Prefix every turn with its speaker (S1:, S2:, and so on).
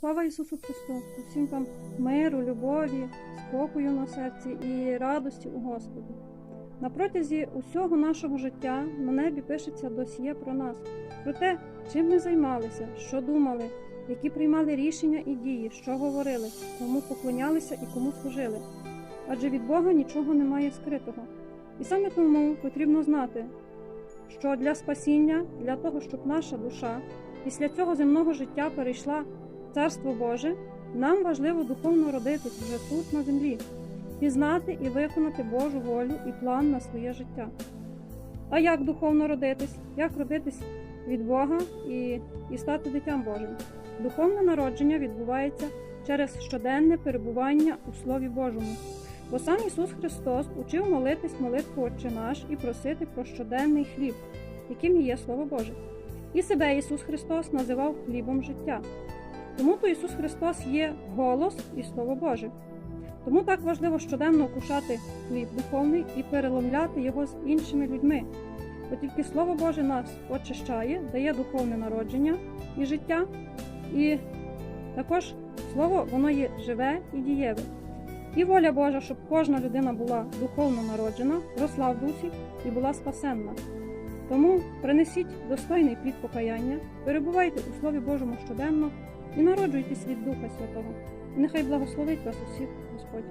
S1: Слава Ісусу Христу! Усім вам миру, любові, спокою на серці і радості у Господі. На протязі усього нашого життя на небі пишеться досьє про нас, про те, чим ми займалися, що думали, які приймали рішення і дії, що говорили, кому поклонялися і кому служили. Адже від Бога нічого немає скритого. І саме тому потрібно знати, що для спасіння, для того, щоб наша душа після цього земного життя перейшла Царство Боже, нам важливо духовно родитись вже тут на землі, пізнати і виконати Божу волю і план на своє життя. А як духовно родитись? Як родитись від Бога і, і стати дитям Божим? Духовне народження відбувається через щоденне перебування у Слові Божому. Бо сам Ісус Христос учив молитись молитву Отче наш і просити про щоденний хліб, яким є Слово Боже. І себе Ісус Христос називав хлібом життя. Тому то Ісус Христос є голос і Слово Боже. Тому так важливо щоденно кушати хліб духовний і переломляти його з іншими людьми. Бо тільки Слово Боже нас очищає, дає духовне народження і життя, і також Слово воно є живе і дієве. І воля Божа, щоб кожна людина була духовно народжена, росла в дусі і була спасенна. Тому принесіть достойний плід покаяння, перебувайте у Слові Божому щоденно і народжуйтесь від Духа Святого. І нехай благословить вас усіх Господь.